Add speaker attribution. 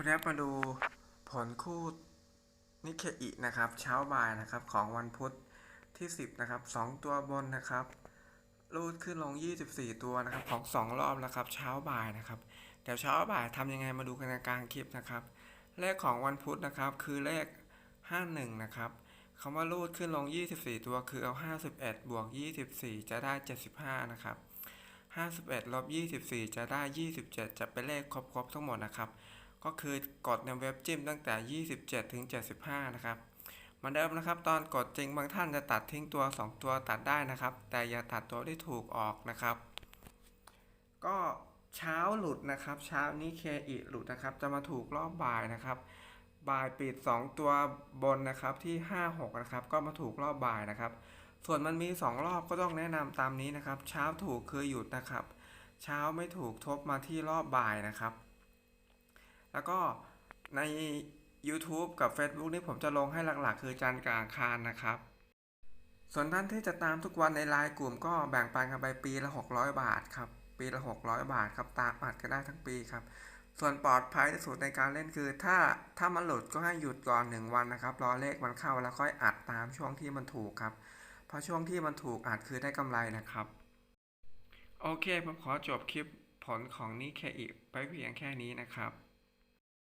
Speaker 1: วัสดีครับมาดูผลคู่นิเคอินะครับ เช้าบ่ายนะครับของวันพุธที่ 10 นะครับ 2 ตัวบนนะครับ รูดขึ้นลง 24 ตัวนะครับ ของ 2 รอบแล้วครับ เช้าบ่ายนะครับเดี๋ยวเช้าบ่ายทำยังไงมาดูกันในกลางคลิปนะครับ เลขของวันพุธนะครับ คือเลข 51 นะครับคำว่ารูดขึ้นลง 24 ตัวคือเอา 51 บวก 24 จะได้ 75 นะครับ 51ลบ24 จะได้ 27 จะเป็นเลขครบๆทั้งหมดนะครับ ก็คือกดในเว็บจิ้มตั้งแต่ 27 ถึง 75 นะครับเหมือนเดิมนะครับ ตอนกดจริงบางท่านจะตัดทิ้งตัว 2 ตัวตัดได้นะครับ แต่อย่าตัดตัวที่ถูกออกนะครับ ก็เช้าหลุดนะครับ เช้านี้เคอิหลุดนะครับ จะมาถูกรอบบ่ายนะครับ บ่ายปิด 2 ตัวบนนะครับที่ 56 นะครับ ก็มาถูกรอบบ่ายนะครับ ส่วนมันมี 2 รอบก็ต้องแนะนำตามนี้นะครับ เช้าถูกคือหยุดนะครับ เช้าไม่ถูกทบมาที่รอบบ่ายนะครับ แล้วก็ใน YouTube กับ Facebook นี่ผมจะลงให้หลักๆ คือจันทร์กลางคารนะครับ ส่วนท่านที่จะตามทุกวันในไลน์กลุ่มก็แบ่งปันกันไปปีละ 600 บาทครับ ปีละ 600 บาทครับ ตามอัดก็ได้ทั้งปีครับ ส่วนปลอดภัยที่สุดในการเล่นคือ ถ้าถ้ามันหลุดก็ให้หยุดก่อน 1 วันนะครับ รอเลขมันเข้าแล้วค่อยอัดตามช่วงที่มันถูกครับ เพราะช่วงที่มันถูกอัดคือได้กำไรนะครับ โอเคผมขอจบคลิปผลของนิเคอิไปเพียงแค่นี้นะครับ